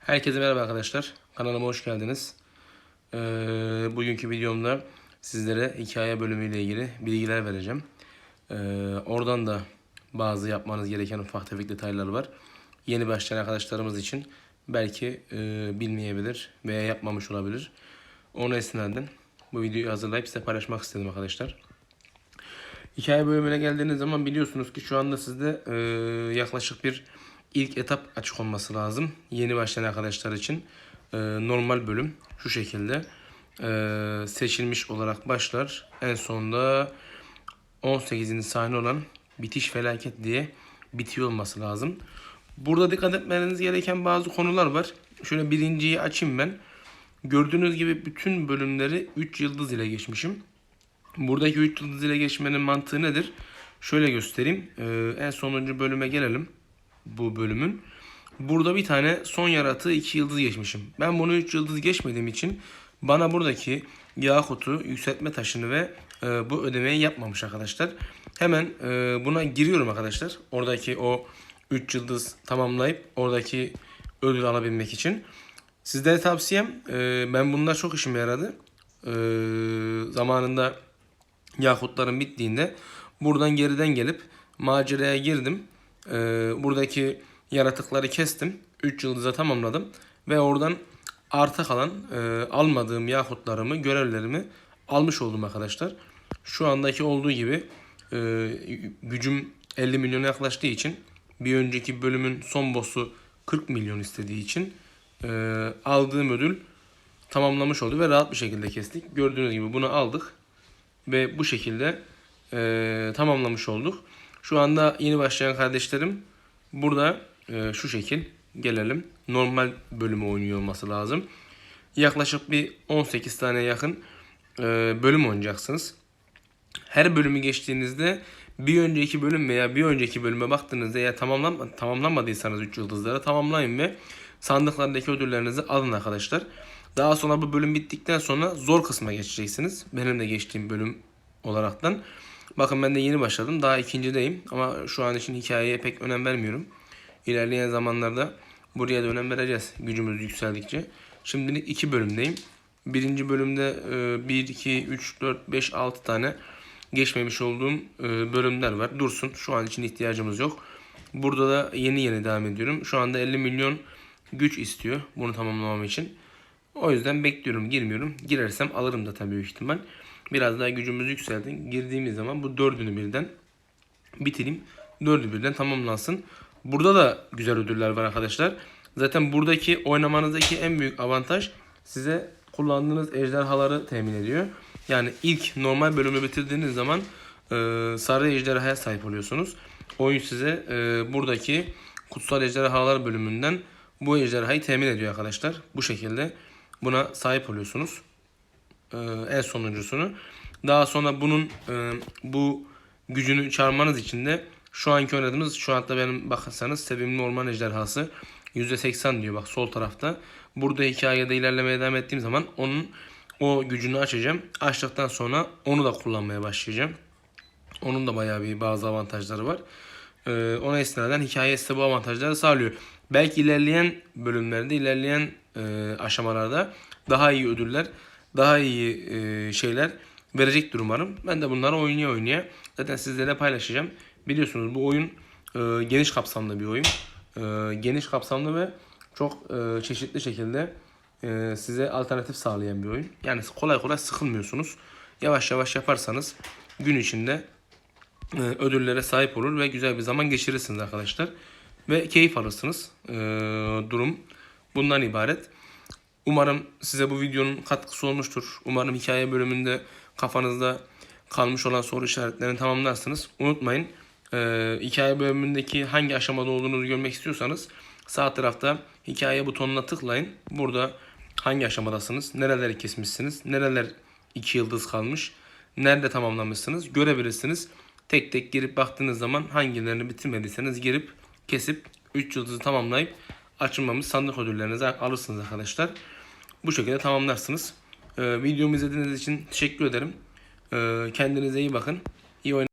Herkese merhaba arkadaşlar. Kanalıma hoş geldiniz. Ee, bugünkü videomda sizlere hikaye bölümüyle ilgili bilgiler vereceğim. Ee, oradan da bazı yapmanız gereken ufak tefek detaylar var. Yeni başlayan arkadaşlarımız için belki e, bilmeyebilir veya yapmamış olabilir. Onu esnaden bu videoyu hazırlayıp size paylaşmak istedim arkadaşlar. Hikaye bölümüne geldiğiniz zaman biliyorsunuz ki şu anda sizde e, yaklaşık bir ilk etap açık olması lazım. Yeni başlayan arkadaşlar için e, normal bölüm şu şekilde e, seçilmiş olarak başlar. En sonunda 18. sahne olan bitiş felaket diye bitiyor olması lazım. Burada dikkat etmeniz gereken bazı konular var. Şöyle birinciyi açayım ben. Gördüğünüz gibi bütün bölümleri 3 yıldız ile geçmişim. Buradaki 3 yıldız ile geçmenin mantığı nedir? Şöyle göstereyim. Ee, en sonuncu bölüme gelelim. Bu bölümün. Burada bir tane son yaratığı 2 yıldız geçmişim. Ben bunu 3 yıldız geçmediğim için bana buradaki Yakut'u, yükseltme taşını ve e, bu ödemeyi yapmamış arkadaşlar. Hemen e, buna giriyorum arkadaşlar. Oradaki o 3 yıldız tamamlayıp oradaki ödül alabilmek için. Sizlere tavsiyem e, ben bunlar çok işime yaradı. E, zamanında Yakutların bittiğinde buradan geriden gelip maceraya girdim. Ee, buradaki yaratıkları kestim. 3 yıldıza tamamladım. Ve oradan arta kalan e, almadığım yakutlarımı, görevlerimi almış oldum arkadaşlar. Şu andaki olduğu gibi e, gücüm 50 milyona yaklaştığı için bir önceki bölümün son boss'u 40 milyon istediği için e, aldığım ödül tamamlamış oldu ve rahat bir şekilde kestik. Gördüğünüz gibi bunu aldık ve bu şekilde e, tamamlamış olduk. Şu anda yeni başlayan kardeşlerim burada e, şu şekil gelelim. Normal bölümü oynuyor olması lazım. Yaklaşık bir 18 tane yakın e, bölüm oynayacaksınız. Her bölümü geçtiğinizde bir önceki bölüm veya bir önceki bölüme baktığınızda eğer tamamlan tamamlamadıysanız 3 yıldızları tamamlayın ve sandıklardaki ödüllerinizi alın arkadaşlar. Daha sonra bu bölüm bittikten sonra zor kısma geçeceksiniz. Benim de geçtiğim bölüm olaraktan. Bakın ben de yeni başladım. Daha ikincideyim. Ama şu an için hikayeye pek önem vermiyorum. İlerleyen zamanlarda buraya da önem vereceğiz. Gücümüz yükseldikçe. Şimdilik iki bölümdeyim. Birinci bölümde 1, 2, 3, 4, 5, 6 tane geçmemiş olduğum e, bölümler var. Dursun. Şu an için ihtiyacımız yok. Burada da yeni yeni devam ediyorum. Şu anda 50 milyon güç istiyor bunu tamamlamam için. O yüzden bekliyorum girmiyorum. Girersem alırım da tabii büyük ihtimal. Biraz daha gücümüz yükseldi. Girdiğimiz zaman bu dördünü birden bitireyim. Dördü birden tamamlansın. Burada da güzel ödüller var arkadaşlar. Zaten buradaki oynamanızdaki en büyük avantaj size kullandığınız ejderhaları temin ediyor. Yani ilk normal bölümü bitirdiğiniz zaman e, sarı ejderhaya sahip oluyorsunuz. Oyun size e, buradaki kutsal ejderhalar bölümünden bu ejderhayı temin ediyor arkadaşlar. Bu şekilde buna sahip oluyorsunuz. En sonuncusunu. Daha sonra bunun e, bu gücünü çağırmanız için de şu anki oynadığımız şu anda benim bakarsanız sevimli orman ejderhası %80 diyor bak sol tarafta. Burada hikayede ilerlemeye devam ettiğim zaman onun o gücünü açacağım. Açtıktan sonra onu da kullanmaya başlayacağım. Onun da bayağı bir bazı avantajları var. Ee, ona esnaden hikaye size bu avantajları sağlıyor. Belki ilerleyen bölümlerde, ilerleyen e, aşamalarda daha iyi ödüller, daha iyi e, şeyler verecektir umarım. Ben de bunları oynaya oynaya zaten sizlerle paylaşacağım. Biliyorsunuz bu oyun e, geniş kapsamlı bir oyun. E, geniş kapsamlı ve çok çeşitli şekilde size alternatif sağlayan bir oyun. Yani kolay kolay sıkılmıyorsunuz. Yavaş yavaş yaparsanız gün içinde ödüllere sahip olur ve güzel bir zaman geçirirsiniz arkadaşlar. Ve keyif alırsınız. Durum bundan ibaret. Umarım size bu videonun katkısı olmuştur. Umarım hikaye bölümünde kafanızda kalmış olan soru işaretlerini tamamlarsınız. Unutmayın e, hikaye bölümündeki hangi aşamada olduğunuzu görmek istiyorsanız sağ tarafta hikaye butonuna tıklayın. Burada hangi aşamadasınız, nereleri kesmişsiniz, nereler 2 yıldız kalmış, nerede tamamlamışsınız görebilirsiniz. Tek tek girip baktığınız zaman hangilerini bitirmediyseniz girip kesip 3 yıldızı tamamlayıp açılmamış sandık ödüllerinizi alırsınız arkadaşlar. Bu şekilde tamamlarsınız. Ee, videomu izlediğiniz için teşekkür ederim. Ee, kendinize iyi bakın. İyi oyun